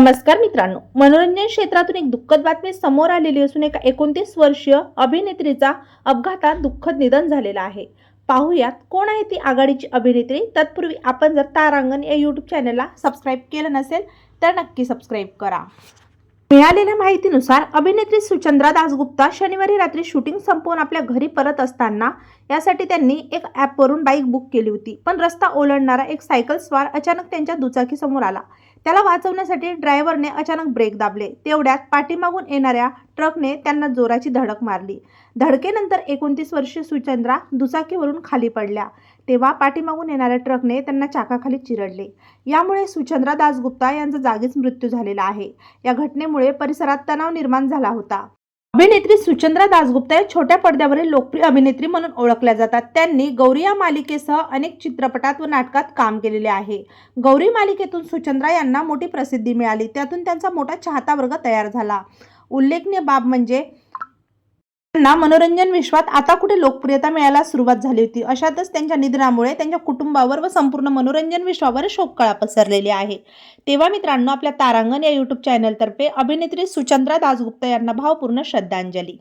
नमस्कार मित्रांनो. मनोरंजन क्षेत्रातून एक दुःखद बातमी समोर आलेली असून एका एकोणतीस वर्षीय अभिनेत्रीचा अपघातात दुःखद निधन झालेलं आहे. पाहूयात कोण आहे ती आघाडीची अभिनेत्री? तत्पूर्वी आपण जर तारांगण या यूट्यूब चॅनलला सबस्क्राईब केलं नसेल तर नक्की सबस्क्राईब करा. मिळालेल्या माहितीनुसार अभिनेत्री सुचंद्रा दासगुप्ता शनिवारी रात्री शूटिंग संपवून आपल्या घरी परत असताना यासाठी त्यांनी एक ॲपवरून बाईक बुक केली होती. पण रस्ता ओलांडणारा एक सायकल स्वार अचानक त्यांच्या दुचाकीसमोर आला. त्याला वाचवण्यासाठी ड्रायव्हरने अचानक ब्रेक दाबले. तेवढ्यात पाठीमागून येणाऱ्या ट्रकने त्यांना जोराची धडक मारली. धडकेनंतर एकोणतीस वर्षीय सुचंद्रा दुचाकीवरून खाली पडल्या. तेव्हा पाठीमागून येणाऱ्या ट्रकने त्यांना चाकाखाली चिरडले. यामुळे सुचंद्रा दासगुप्ता यांचा जागीच मृत्यू झालेला आहे. या घटनेमुळे परिसरात तणाव निर्माण झाला होता. अभिनेत्री सुचंद्रा दासगुप्ता या छोट्या पडद्यावरील लोकप्रिय अभिनेत्री म्हणून ओळखल्या जातात. त्यांनी गौरी या मालिकेसह अनेक चित्रपटात व नाटकात काम केलेले आहे. गौरी मालिकेतून सुचंद्रा यांना मोठी प्रसिद्धी मिळाली. त्यातून त्यांचा मोठा चाहता वर्ग तयार झाला. उल्लेखनीय बाब म्हणजे त्यांना मनोरंजन विश्वात आता कुठे लोकप्रियता मिळायला सुरुवात झाली होती. अशातच त्यांच्या निधनामुळे त्यांच्या कुटुंबावर व संपूर्ण मनोरंजन विश्वावर शोककळा पसरलेली आहे. तेव्हा मित्रांनो आपल्या तारांगण या यूट्यूब चॅनलतर्फे अभिनेत्री सुचंद्रा दासगुप्ता यांना भावपूर्ण श्रद्धांजली.